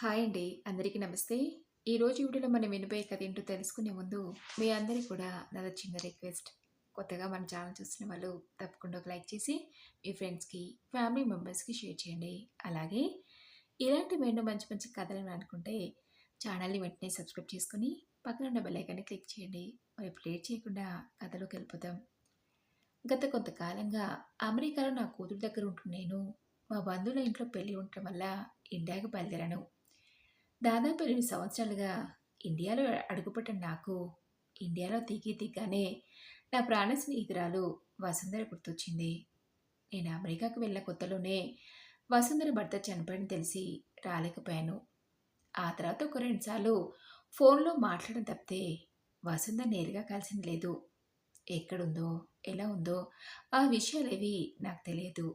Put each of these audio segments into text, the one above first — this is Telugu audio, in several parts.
హాయ్ అండి. అందరికీ నమస్తే. ఈరోజు వీడియోలో మనం వినిపోయే కథ ఏంటో తెలుసుకునే ముందు మీ అందరికీ కూడా నాది చిన్న రిక్వెస్ట్. కొత్తగా మన ఛానల్ చూస్తున్న వాళ్ళు తప్పకుండా ఒక లైక్ చేసి మీ ఫ్రెండ్స్కి ఫ్యామిలీ మెంబర్స్కి షేర్ చేయండి. అలాగే ఇలాంటి మేము మంచి మంచి కథలను అనుకుంటే ఛానల్ని వెంటనే సబ్స్క్రైబ్ చేసుకుని పక్కన ఉన్న బెల్లైకాన్ని క్లిక్ చేయండి. మరి ప్లేట్ చేయకుండా కథలోకి వెళ్ళిపోతాం. గత కొంతకాలంగా అమెరికాలో నా కూతురు దగ్గర ఉంటున్నాను మా బంధువుల ఇంట్లో పెళ్ళి ఉండటం వల్ల ఇండియాకు బయలుదేరాను. దాదాపు ఎనిమిది సంవత్సరాలుగా ఇండియాలో అడుగుపెట్టిన నాకు ఇండియాలో దిగి దిగ్గానే నా ప్రాణ స్నేహితురాలు వసుంధర గుర్తొచ్చింది. నేను అమెరికాకు వెళ్ళిన కొత్తలోనే వసుంధర భర్త చనిపోయిన తెలిసి రాలేకపోయాను. ఆ తర్వాత ఒక రెండుసార్లు ఫోన్లో మాట్లాడడం తప్పితే వసుంధర నేరుగా కలిసింది లేదు. ఎక్కడుందో ఎలా ఉందో ఆ విషయాలేవి నాకు తెలియదు.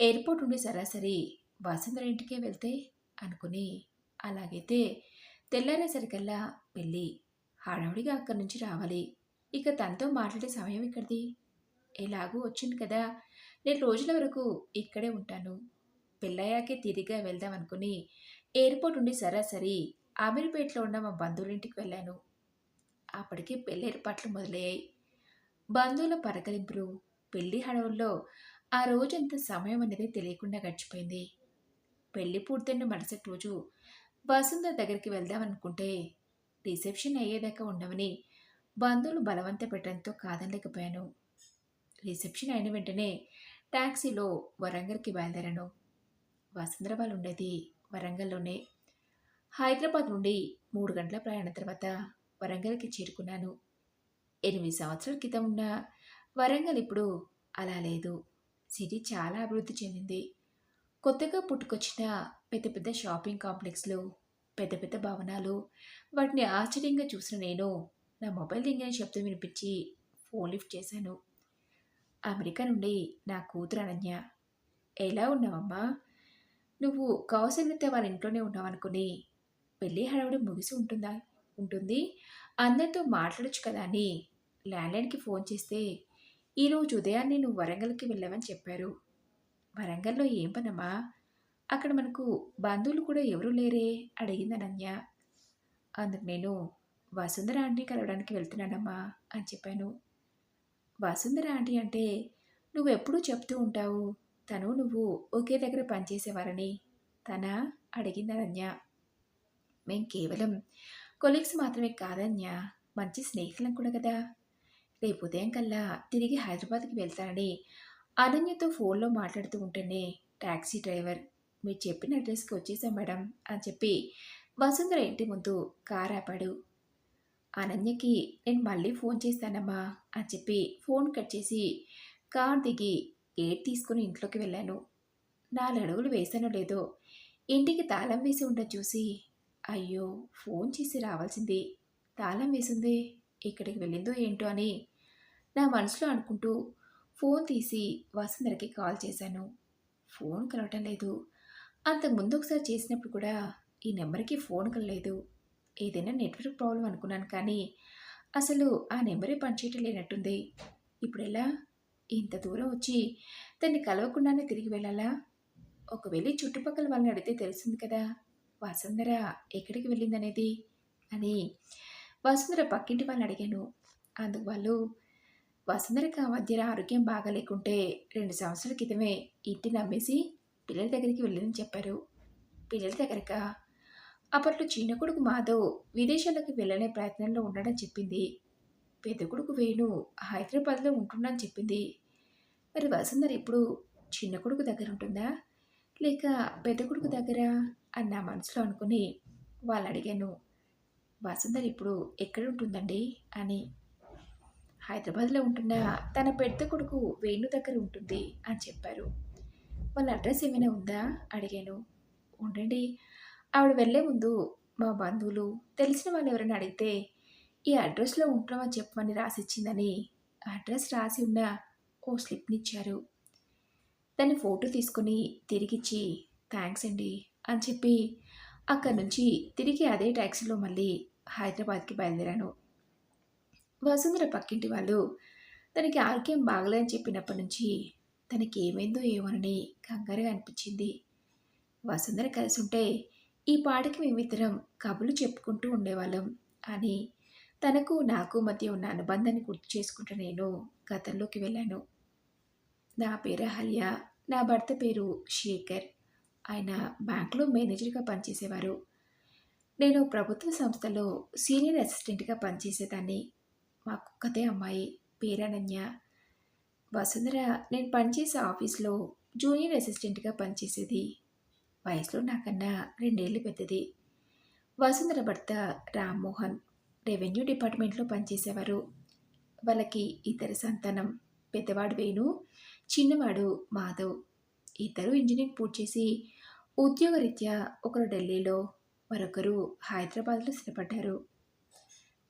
ఎయిర్పోర్ట్ ఉండి సరాసరి వసుంధర ఇంటికే వెళ్తే అనుకుని అలాగైతే తెల్లారేసరికల్లా పెళ్ళి హడావుడిగా అక్కడి నుంచి రావాలి. ఇక తనతో మాట్లాడే సమయం ఇక్కడిది. ఎలాగూ వచ్చింది కదా నేను రోజుల వరకు ఇక్కడే ఉంటాను. పెళ్ళయ్యాకే తిరిగా వెళ్దాం అనుకుని ఎయిర్పోర్ట్ ఉండి సరాసరి అమీర్పేటలో ఉన్న మా బంధువులింటికి వెళ్ళాను. అప్పటికే పెళ్ళి ఏర్పాట్లు మొదలయ్యాయి. బంధువుల పరకలింపులు పెళ్ళి హడవుల్లో ఆ రోజంత సమయం అనేది తెలియకుండా గడిచిపోయింది. పెళ్ళి పూర్తయిన మరుసటి రోజు వసుంధ దగ్గరికి వెళ్దామనుకుంటే రిసెప్షన్ అయ్యేదాకా ఉండమని బంధువులు బలవంత పెట్టడంతో కాదనలేకపోయాను. రిసెప్షన్ అయిన వెంటనే ట్యాక్సీలో వరంగల్కి బయలుదేరాను. వసుంధర వాళ్ళు ఉండేది వరంగల్లోనే. హైదరాబాద్ నుండి మూడు గంటల ప్రయాణం తర్వాత వరంగల్కి చేరుకున్నాను. ఎనిమిది సంవత్సరాల క్రితం ఉన్న వరంగల్ ఇప్పుడు అలా లేదు. సిటీ చాలా అభివృద్ధి చెందింది. కొత్తగా పుట్టుకొచ్చిన పెద్ద పెద్ద షాపింగ్ కాంప్లెక్స్లు పెద్ద పెద్ద భవనాలు వాటిని ఆశ్చర్యంగా చూసిన నేను నా మొబైల్ రింగిన శబ్దం వినిపించి ఫోన్ లిఫ్ట్ చేశాను. అమెరికా నుండి నా కూతురు అనన్య ఎలా ఉన్నావమ్మా? నువ్వు కౌశల్యత వాళ్ళ ఇంట్లోనే ఉన్నావనుకుని పెళ్ళి హడావుడి ముగిసి ఉంటుందా? ఉంటుంది. అందరితో మాట్లాడొచ్చు కదా అని ల్యాండ్లైన్కి ఫోన్ చేస్తే ఈరోజు ఉదయాన్నే నువ్వు వరంగల్కి వెళ్ళావని చెప్పారు. వరంగల్లో ఏం పనమ్మా? అక్కడ మనకు బంధువులు కూడా ఎవరూ లేరే? అడిగింది అనన్య. అందుకు నేను వసుంధర ఆంటీ కలవడానికి వెళ్తున్నానమ్మా అని చెప్పాను. వసుంధర ఆంటీ అంటే నువ్వు ఎప్పుడూ చెప్తూ ఉంటావు. తను నువ్వు ఒకే దగ్గర పనిచేసేవారని. తన? అడిగింది అనన్య. మేం కేవలం కొలీగ్స్ మాత్రమే కాదన్య. మంచి స్నేహితులం కూడా కదా. రేపు ఉదయం కల్లా తిరిగి హైదరాబాద్కి వెళ్తానని అనన్యతో ఫోన్లో మాట్లాడుతూ ఉంటేనే ట్యాక్సీ డ్రైవర్ మీరు చెప్పిన అడ్రస్కి వచ్చేసాం మేడం అని చెప్పి వసుంధర ఇంటి ముందు కార్ ఆపాడు. అనన్యకి నేను మళ్ళీ ఫోన్ చేస్తానమ్మా అని చెప్పి ఫోన్ కట్ చేసి కార్ దిగి గేట్ తీసుకుని ఇంట్లోకి వెళ్ళాను. నాలుగు అడుగులు వేసానో లేదో ఇంటికి తాళం వేసి ఉండ చూసి అయ్యో ఫోన్ చేసి రావాల్సింది. తాళం వేసింది. ఇక్కడికి వెళ్ళిందో ఏంటో అని నా మనసులో అనుకుంటూ ఫోన్ తీసి వసుంధరకి కాల్ చేశాను. ఫోన్ కలవటం లేదు. అంతకుముందు ఒకసారి చేసినప్పుడు కూడా ఈ నెంబర్కి ఫోన్ కలలేదు ఏదైనా నెట్వర్క్ ప్రాబ్లం అనుకున్నాను కానీ అసలు ఆ నెంబరే పనిచేయటం లేనట్టుంది. ఇప్పుడు ఎలా ఇంత దూరం వచ్చి దాన్ని కలవకుండానే తిరిగి వెళ్ళాలా? ఒకవేళ చుట్టుపక్కల వాళ్ళని అడిగితే తెలిసింది కదా వసుంధర ఎక్కడికి వెళ్ళిందనేది? అని వసుంధర పక్కింటి వాళ్ళని అడిగాను. అందుకు వాళ్ళు వసుంధరకి మధ్యన ఆరోగ్యం బాగలేకుంటే రెండు సంవత్సరాల క్రితమే ఇంటిని అమ్మేసి పిల్లల దగ్గరికి వెళ్ళని చెప్పారు. పిల్లల దగ్గరక అప్పట్లో చిన్న కొడుకు మాధవ్ విదేశాలకు వెళ్ళనే ప్రయత్నంలో ఉండడం చెప్పింది. పెద్ద కొడుకు వేణు హైదరాబాద్లో ఉంటుండని చెప్పింది. మరి వసుంధర ఇప్పుడు చిన్న కొడుకు దగ్గర ఉంటుందా? లేక పెద్ద కొడుకు దగ్గర అని నా మనసులో అనుకుని వాళ్ళు అడిగాను. వసుంధర ఇప్పుడు ఎక్కడ ఉంటుందండి? అని హైదరాబాద్లో ఉంటున్న తన పెద్ద కొడుకు వేణు దగ్గర ఉంటుంది అని చెప్పారు. వాళ్ళ అడ్రస్ ఏమైనా ఉందా? అడిగాను. ఉండండి. ఆవిడ వెళ్ళే ముందు మా బంధువులు తెలిసిన వాళ్ళు ఎవరైనా అడిగితే ఈ అడ్రస్లో ఉంటామని చెప్పమని రాసిచ్చిందని అడ్రస్ రాసి ఉన్న ఓ స్లిప్నిచ్చారు దాన్ని ఫోటో తీసుకుని తిరిగిచ్చి థ్యాంక్స్ అండి అని చెప్పి అక్కడి నుంచి తిరిగి అదే ట్యాక్సీలో మళ్ళీ హైదరాబాద్కి బయలుదేరాను. వసుంధర పక్కింటి వాళ్ళు తనకి ఆరోగ్యం బాగలేదని చెప్పినప్పటి నుంచి తనకి ఏమైందో ఏమోనని కంగారుగా అనిపించింది. వసుంధర కలిసి ఉంటే ఈ పాటికి మేమిద్దరం కబుర్లు చెప్పుకుంటూ ఉండేవాళ్ళం. అని తనకు నాకు మధ్య ఉన్న అనుబంధాన్ని గుర్తు చేసుకుంటూ నేను గతంలోకి వెళ్ళాను. నా పేరు హల్య నా భర్త పేరు శేఖర్. ఆయన బ్యాంకులో మేనేజర్గా పనిచేసేవారు. నేను ప్రభుత్వ సంస్థలో సీనియర్ అసిస్టెంట్గా పనిచేసేదాన్ని. మా కుక్కతే అమ్మాయి పేరనన్య. వసుంధర నేను పనిచేసే ఆఫీస్లో జూనియర్ అసిస్టెంట్గా పనిచేసేది. వయసులో నాకన్నా రెండేళ్ళు పెద్దది. వసుంధర భర్త రామ్మోహన్ రెవెన్యూ డిపార్ట్మెంట్లో పనిచేసేవారు. వాళ్ళకి ఇద్దరు సంతానం పెద్దవాడు వేణు చిన్నవాడు మాధవ్. ఇద్దరు ఇంజనీరింగ్ పూర్తి చేసి ఉద్యోగరీత్యా ఒకరు ఢిల్లీలో మరొకరు హైదరాబాద్లో స్థిరపడ్డారు.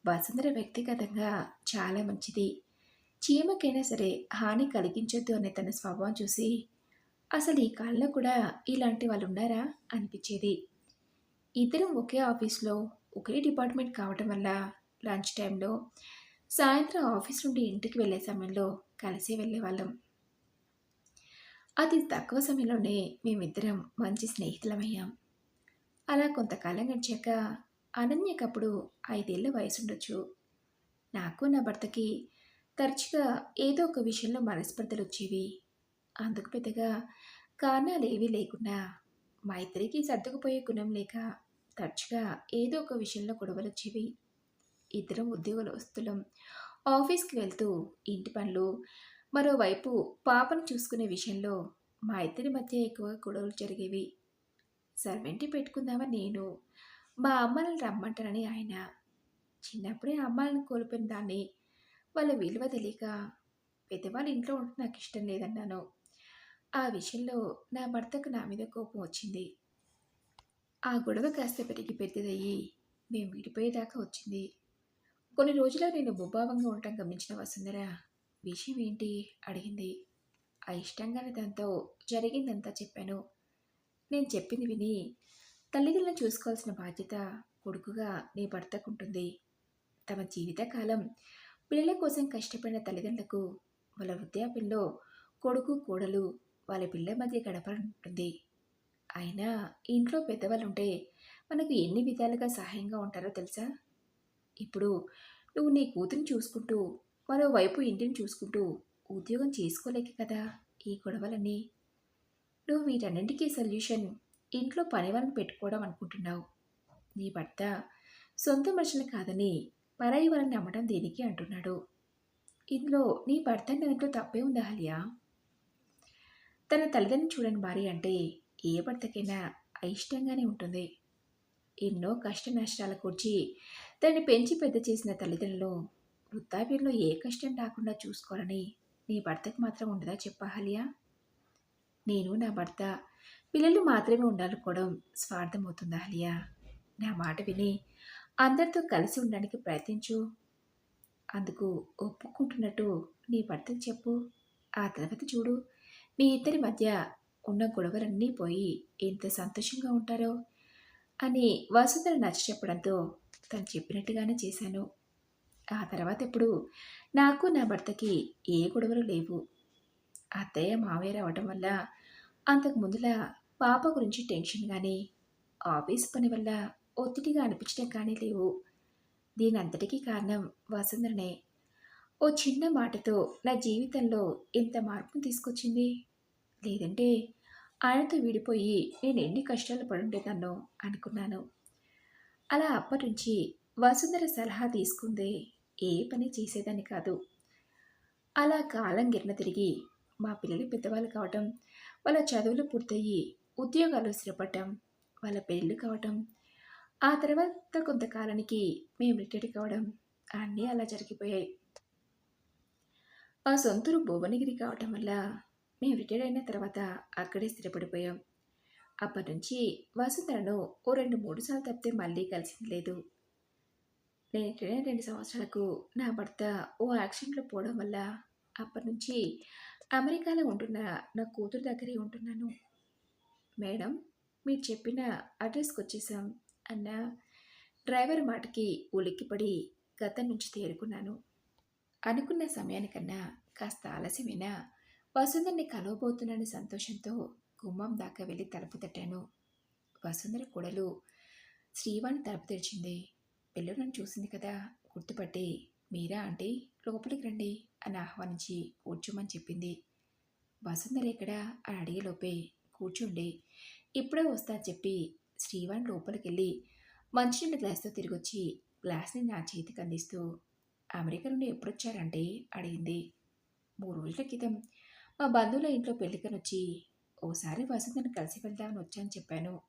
వసుంధర వ్యక్తిగతంగా చాలా మంచిది. చీమకైనా సరే హాని కలిగించొద్దు అనే తన స్వభావం చూసి అసలు ఈ కాలంలో కూడా ఇలాంటి వాళ్ళు ఉన్నారా అనిపించేది. ఇద్దరం ఒకే ఆఫీస్లో ఒకే డిపార్ట్మెంట్ కావటం వల్ల లంచ్ టైంలో సాయంత్రం ఆఫీస్ నుండి ఇంటికి వెళ్ళే సమయంలో కలిసి వెళ్ళేవాళ్ళం. అతి తక్కువ సమయంలోనే మేమిద్దరం మంచి స్నేహితులమయ్యాం. అలా కొంతకాలం గడిచాక అనన్యకప్పుడు ఐదేళ్ళ వయసుండొచ్చు. నాకు నా భర్తకి తరచుగా ఏదో ఒక విషయంలో మనస్పర్ధలు వచ్చేవి అందుకు పెద్దగా కారణాలు ఏవీ లేకుండా మా ఇద్దరికి సర్దుకుపోయే గుణం లేక తరచుగా ఏదో ఒక విషయంలో గొడవలు వచ్చేవి ఇద్దరం ఉద్యోగస్తులం ఆఫీస్కి వెళ్తూ ఇంటి పనులు మరోవైపు పాపను చూసుకునే విషయంలో మా ఇద్దరి మధ్య ఎక్కువ గొడవలు జరిగేవి. సర్వెంటి పెట్టుకుందామని నేను? మా అమ్మని రమ్మంటారని ఆయన. చిన్నప్పుడే అమ్మాయిని కోల్పోయిన దాన్ని వాళ్ళ విలువ తెలియక పెద్దవాళ్ళ ఇంట్లో ఉంటే నాకు ఇష్టం లేదన్నాను. ఆ విషయంలో నా భర్తకు నా మీద కోపం వచ్చింది. ఆ గొడవ కాస్త పెరిగి పెద్దదయ్యి మేము విడిపోయేదాకా వచ్చింది. కొన్ని రోజులు నేను ముభావంగా ఉండటం గమనించిన వసుంధర విషయం ఏంటి? అడిగింది. ఆ ఇష్టంగానే దాంతో జరిగిందంతా చెప్పాను. నేను చెప్పింది విని తల్లిదండ్రులను చూసుకోవాల్సిన బాధ్యత కొడుకుగా నీ భర్తకుంటుంది తమ జీవితకాలం పిల్లల కోసం కష్టపడిన తల్లిదండ్రులకు వాళ్ళ వృద్ధాప్యంలో కొడుకు కోడలు వాళ్ళ పిల్లల మధ్య గడపాలంటుంది అయినా ఇంట్లో పెద్దవాళ్ళు ఉంటే మనకు ఎన్ని విధాలుగా సహాయంగా ఉంటారో తెలుసా? ఇప్పుడు నువ్వు నీ కూతురిని చూసుకుంటూ మరోవైపు ఇంటిని చూసుకుంటూ ఉద్యోగం చేసుకోలేక కదా ఈ గొడవలన్నీ? నువ్వు వీటన్నింటికీ సొల్యూషన్ ఇంట్లో పనివాళ్ళని పెట్టుకోవడం అనుకుంటున్నావు. నీ భర్త సొంత మనుషులు కాదని పరాయి వాళ్ళని నమ్మడం దేనికి అంటున్నాడు. ఇందులో నీ భర్త దాంట్లో తప్పే ఉందా హలియా తన తల్లిదండ్రులు చూడని భార్య అంటే ఏ భర్తకైనా అయిష్టంగానే ఉంటుంది. ఎన్నో కష్ట నష్టాల కూర్చి తనని పెంచి పెద్ద చేసిన తల్లిదండ్రులు వృద్ధాప్యంలో ఏ కష్టం రాకుండా చూసుకోవాలని నీ భర్తకు మాత్రం ఉండదా చెప్పాలియా నేను నా భర్త పిల్లలు మాత్రమే ఉండాలనుకోవడం స్వార్థమవుతుంది అలియా? నా మాట విని అందరితో కలిసి ఉండడానికి ప్రయత్నించు. అందుకు ఒప్పుకుంటున్నట్టు నీ భర్తకు చెప్పు. ఆ తర్వాత చూడు. మీ ఇద్దరి మధ్య ఉన్న గొడవలన్నీ పోయి ఎంత సంతోషంగా ఉంటారో అని వసుంధర నచ్చ చెప్పడంతో తను చెప్పినట్టుగానే చేశాను. ఆ తర్వాత ఎప్పుడు నాకు నా భర్తకి ఏ గొడవలు లేవు. అత్తయ్య మావయ్య రావటం వల్ల అంతకు ముందులా పాప గురించి టెన్షన్ కానీ ఆఫీస్ పని వల్ల ఒత్తిడిగా అనిపించడం కానీ లేవు. దీని అంతటికీ కారణం వసుంధరనే. ఓ చిన్న మాటతో నా జీవితంలో ఎంత మార్పును తీసుకొచ్చింది? లేదంటే ఆయనతో విడిపోయి నేను ఎన్ని కష్టాలు పడుండేదాన్నో అనుకున్నాను. అలా అప్పటి నుంచి వసుంధర సలహా తీసుకుందే ఏ పని చేసేదాన్ని కాదు. అలా కాలం గిరన తిరిగి మా పిల్లలు పెద్దవాళ్ళు కావటం వాళ్ళ చదువులు పూర్తయ్యి ఉద్యోగాలు స్థిరపడటం వాళ్ళ పెళ్ళిళ్ళు కావటం ఆ తర్వాత కొంతకాలానికి మేము రిటైర్ కావడం అన్నీ అలా జరిగిపోయాయి. మా సొంతూరు భువనగిరి కావటం వల్ల మేము రిటైర్ అయిన తర్వాత అక్కడే స్థిరపడిపోయాం. అప్పటి నుంచి వసుంధరను ఓ రెండు మూడు సార్లు తప్పితే మళ్ళీ కలిసింది లేదు. నేను రిటైర్ అయిన రెండు సంవత్సరాలకు నా భర్త ఓ యాక్సిడెంట్లో పోవడం వల్ల అప్పటి నుంచి అమెరికాలో ఉంటున్న నా కూతురు దగ్గరే ఉంటున్నాను. మేడం మీరు చెప్పిన అడ్రస్కి వచ్చేసాం అన్న డ్రైవర్ మాటకి ఉలిక్కిపడి గతం నుంచి తేరుకున్నాను. అనుకున్న సమయానికన్నా కాస్త ఆలస్యమైనా వసుంధరిని కలవబోతున్నాను సంతోషంతో గుమ్మం దాకా వెళ్ళి తలుపు తట్టాను. వసుంధర కూడలు శ్రీవాణి తలుపు తెరిచింది. పిల్లలు చూసింది కదా గుర్తుపట్టి మీరా అంటే లోపలికి రండి అని ఆహ్వానించి కూర్చోమని చెప్పింది. వసుంధర ఎక్కడ అని అడిగేలోపే కూర్చోండి. ఇప్పుడే వస్తా చెప్పి శ్రీవాణి లోపలికి వెళ్ళి మంచినీళ్ళ గ్లాస్తో తిరిగొచ్చి గ్లాస్ని నా చేతికి అందిస్తూ అమెరికా నుండి ఎప్పుడొచ్చారంటే? అడిగింది. మూడు రోజుల క్రితం. మా బంధువుల ఇంట్లో పెళ్ళికనొచ్చి ఓసారి వసంతను కలిసి వెళ్దామని వచ్చాను చెప్పాను.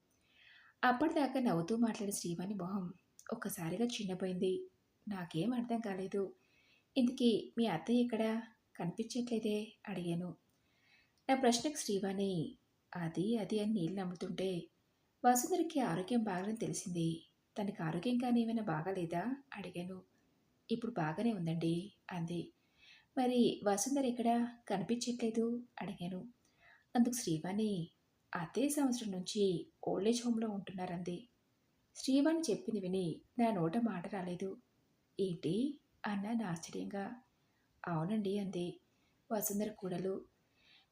అప్పటిదాకా నవ్వుతూ మాట్లాడిన శ్రీవాణి మొహం ఒక్కసారిగా చిన్నపోయింది నాకేం అర్థం కాలేదు. ఇంతకీ మీ అత్తయ్య ఎక్కడా? కనిపించట్లేదే? అడిగాను. నా ప్రశ్నకు శ్రీవాణి అది అది అని నీళ్ళు నమ్ముతుంటే వసుంధరకి ఆరోగ్యం బాగాలని తెలిసింది. తనకి ఆరోగ్యం కానీ ఏమైనా బాగాలేదా? అడిగాను. ఇప్పుడు బాగానే ఉందండి అంది. మరి వసుంధర ఇక్కడ కనిపించట్లేదు అడిగాను. అందుకు శ్రీవాణి అదే సంవత్సరం నుంచి ఓల్డేజ్ హోమ్లో ఉంటున్నారంది. శ్రీవాణి చెప్పింది విని నా నోట మాట రాలేదు. ఏంటి? అన్నాను ఆశ్చర్యంగా. అవునండి అంది. వసుంధర కూడలు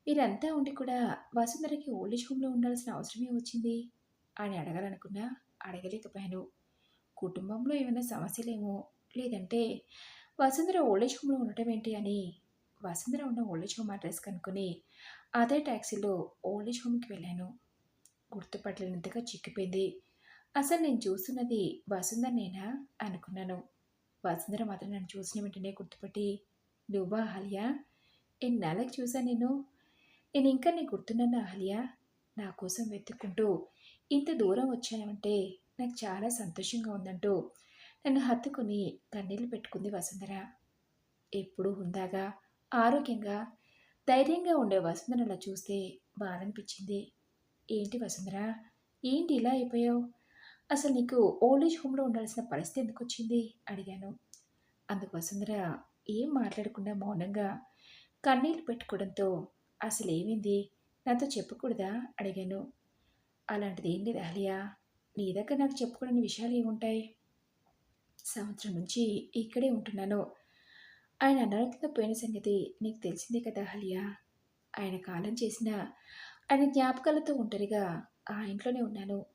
మీరంతా ఉండి కూడా వసుంధరకి ఓల్డేజ్ హోమ్లో ఉండాల్సిన అవసరమే వచ్చింది? అని అడగాలనుకున్నా అడగలేకపోయాను. కుటుంబంలో ఏమైనా సమస్యలేమో? లేదంటే వసుంధర ఓల్డేజ్ హోమ్లో ఉండటం ఏంటి అని? వసుంధర ఉన్న ఓల్డేజ్ హోమ్ అడ్రస్ కనుక్కొని అదే ట్యాక్సీలో ఓల్డేజ్ హోమ్కి వెళ్ళాను. గుర్తుపట్టలేనంతగా చిక్కిపోయింది. అసలు నేను చూస్తున్నది వసుంధరనేనా? అనుకున్నాను. వసుంధర మాత్రం నన్ను చూసిన వెంటనే గుర్తుపట్టి నువ్వా అహల్యా ఎన్నాళ్ళకి చూసా నేను నేను ఇంకా నీ గుర్తున్నాను అహల్యా. నా కోసం వెతుక్కుంటూ ఇంత దూరం వచ్చానంటే నాకు చాలా సంతోషంగా ఉందంటూ నన్ను హత్తుకుని కన్నీళ్ళు పెట్టుకుంది వసుంధర. ఎప్పుడూ హుందాగా ఆరోగ్యంగా ధైర్యంగా ఉండే వసుంధర అలా చూస్తే బాధనిపించింది. ఏంటి వసుంధర? ఏంటి ఇలా అయిపోయావు? అసలు నీకు ఓల్డేజ్ హోమ్లో ఉండాల్సిన పరిస్థితి ఎందుకు వచ్చింది? అడిగాను. అందుకు వసుంధర ఏం మాట్లాడకుండా మౌనంగా కన్నీళ్ళు పెట్టుకోవడంతో అసలు ఏమైంది నాతో చెప్పకూడదా? అడిగాను. అలాంటిది ఏం లేదు నీ దగ్గర నాకు చెప్పుకోవడానికి విషయాలు ఏముంటాయి? సంవత్సరం నుంచి ఇక్కడే ఉంటున్నాను. ఆయన అనారోగ్యంతో పోయిన సంగతి నీకు తెలిసిందే కదా అహలియా. ఆయన కాలం చేసిన ఆయన జ్ఞాపకాలతో ఒంటరిగా ఆ ఇంట్లోనే ఉన్నాను.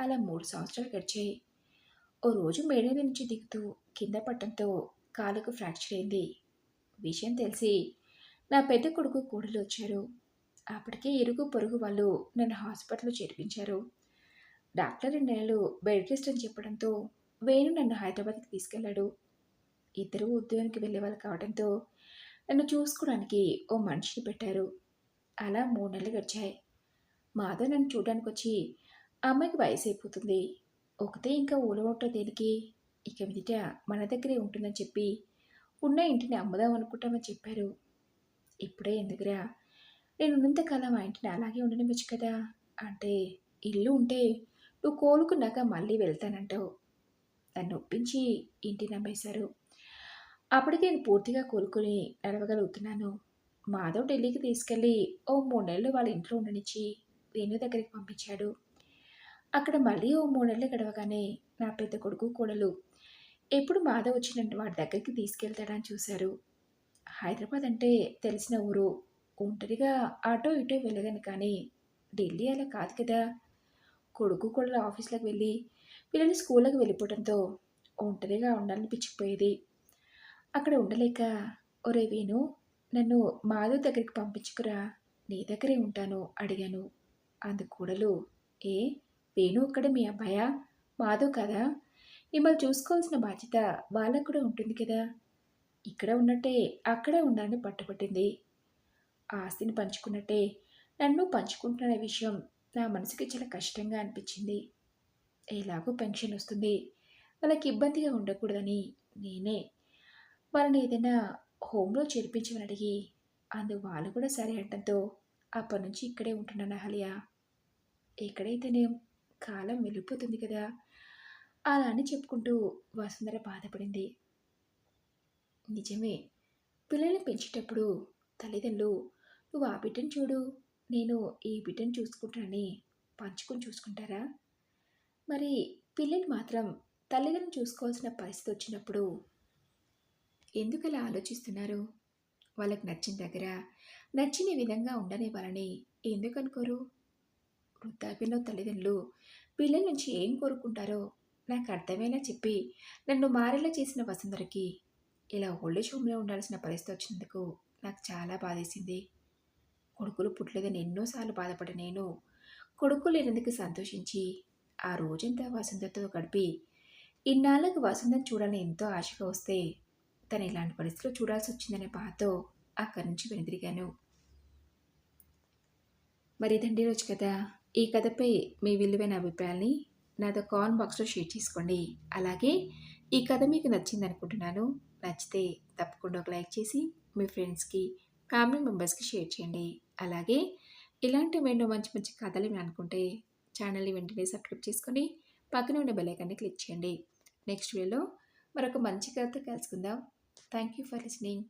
అలా మూడు సంవత్సరాలు గడిచాయి. ఓ రోజు మేడ నుంచి దిగుతూ కింద పట్టడంతో కాలుకు ఫ్రాక్చర్ అయింది. విషయం తెలిసి నా పెద్ద కొడుకు కూడలు వచ్చారు. అప్పటికే ఇరుగు పొరుగు వాళ్ళు నన్ను హాస్పిటల్లో చేర్పించారు. డాక్టర్ రెండు నెలలు బెడ్ రెస్ట్ అని చెప్పడంతో వేణు నన్ను హైదరాబాద్కి తీసుకెళ్ళాడు ఇద్దరు ఉద్యోగానికి వెళ్ళేవాళ్ళు కావడంతో నన్ను చూసుకోవడానికి ఓ మనిషిని పెట్టారు. అలా మూడు నెలలు గడిచాయి. మాధవ్ నన్ను చూడడానికి వచ్చి అమ్మాయికి వయసు అయిపోతుంది. ఒకతే ఇంకా ఊళ్ళో ఊలగొట్ట దేనికి? ఇక మీదట మన దగ్గరే ఉంటుందని చెప్పి ఉన్న ఇంటిని అమ్ముదాం అనుకుంటామని చెప్పారు. ఇప్పుడే ఎందుకురా? నేను ఉన్నంతకాలం ఆ ఇంటిని అలాగే ఉండనివ్వచ్చు కదా? అంటే ఇల్లు ఉంటే నువ్వు కోలుకున్నాక మళ్ళీ వెళ్తానంటావు. నన్ను ఒప్పించి ఇంటిని నమ్మేశారు. అప్పటికే నేను పూర్తిగా కోలుకొని నడవగలుగుతున్నాను. మాధవ్ ఢిల్లీకి తీసుకెళ్ళి ఓ మూడు నెలలు వాళ్ళ ఇంట్లో ఉండనిచ్చి వేణు దగ్గరికి పంపించాడు. అక్కడ మళ్ళీ ఓ మూడు నెలలు గడవగానే నా పెద్ద కొడుకు కోడలు ఎప్పుడు మాధవ్ వచ్చిన వాడి దగ్గరికి తీసుకెళ్తాడని చూశారు. హైదరాబాద్ అంటే తెలిసిన ఊరు. ఒంటరిగా ఆటో ఇటో వెళ్ళగాను కానీ ఢిల్లీ అలా కాదు కదా. కొడుకు కూడా ఆఫీస్లోకి వెళ్ళి పిల్లలు స్కూల్లోకి వెళ్ళిపోవడంతో ఒంటరిగా ఉండాలనిపించిపోయేది. అక్కడ ఉండలేక ఒరే వేణు నన్ను మాధవ్ దగ్గరికి పంపించుకురా. నీ దగ్గరే ఉంటాను అడిగాను. అందుకు కూడలు. ఏ? వేణు ఒక్కడ మీ అబ్బాయా? మాధవ్ కదా? మిమ్మల్ని చూసుకోవాల్సిన బాధ్యత వాళ్ళకు కూడా ఉంటుంది కదా. ఇక్కడే ఉన్నట్టే అక్కడే ఉండాలని పట్టుపట్టింది ఆస్తిని పంచుకున్నట్టే నన్ను పంచుకుంటున్న విషయం నా మనసుకి చాలా కష్టంగా అనిపించింది. ఎలాగో పెన్షన్ వస్తుంది. వాళ్ళకి ఇబ్బందిగా ఉండకూడదని నేనే వాళ్ళని ఏదైనా హోమ్లో చేర్పించమని అడిగి అందు వాళ్ళు కూడా సరే అంటంతో అప్పటి నుంచి ఇక్కడే ఉంటున్నాను అహల్యా. ఎక్కడైతేనే కాలం వెళ్ళిపోతుంది కదా? అలా అని చెప్పుకుంటూ వసుంధర బాధపడింది. నిజమే. పిల్లల్ని పెంచేటప్పుడు తల్లిదండ్రులు నువ్వు ఆ బిడ్డను చూడు నేను ఈ బిడ్డను చూసుకుంటానని పంచుకొని చూసుకుంటారా? మరి పిల్లలు మాత్రం తల్లిదండ్రులు చూసుకోవాల్సిన పరిస్థితి వచ్చినప్పుడు ఎందుకు అలా ఆలోచిస్తున్నారు? వాళ్ళకి నచ్చిన దగ్గర నచ్చిన విధంగా ఉండనివ్వాలని ఎందుకు అనుకోరు? వృద్ధాప్యంలో తల్లిదండ్రులు పిల్లల నుంచి ఏం కోరుకుంటారో నాకు అర్థమయ్యేలా చెప్పి నన్ను మారేలా చేసిన వసుంధరకి ఇలా ఓల్డేజ్ హోమ్లో ఉండాల్సిన పరిస్థితి వచ్చినందుకు నాకు చాలా బాధేసింది. కొడుకులు పుట్టలేదని ఎన్నోసార్లు బాధపడ్డ నేను కొడుకు లేనందుకు సంతోషించి ఆ రోజంతా వసంతతో గడిపి ఇన్నాళ్ళకు వసుంధను చూడాలని ఎంతో ఆశగా వస్తే తను ఇలాంటి పరిస్థితిలో చూడాల్సి వచ్చిందనే బాధతో అక్కడి నుంచి వెనుదిరిగాను. మరి ఇదండి రోజు కథ. ఈ కథపై మీ విలువైన అభిప్రాయాల్ని నాతో కామెంట్ బాక్స్లో షేర్ చేసుకోండి. అలాగే ఈ కథ మీకు నచ్చింది అనుకుంటున్నాను నచ్చితే తప్పకుండా ఒక లైక్ చేసి మీ ఫ్రెండ్స్కి ఫ్యామిలీ మెంబర్స్కి షేర్ చేయండి. అలాగే ఇలాంటి ఎన్నో మంచి మంచి కథలు అనుకుంటే ఛానల్ని వెంటనే సబ్స్క్రైబ్ చేసుకొని పక్కన ఉన్న బెల్లైకాన్ని క్లిక్ చేయండి. నెక్స్ట్ వీడియోలో మరొక మంచి కథ కలుసుకుందాం. Thank you for listening.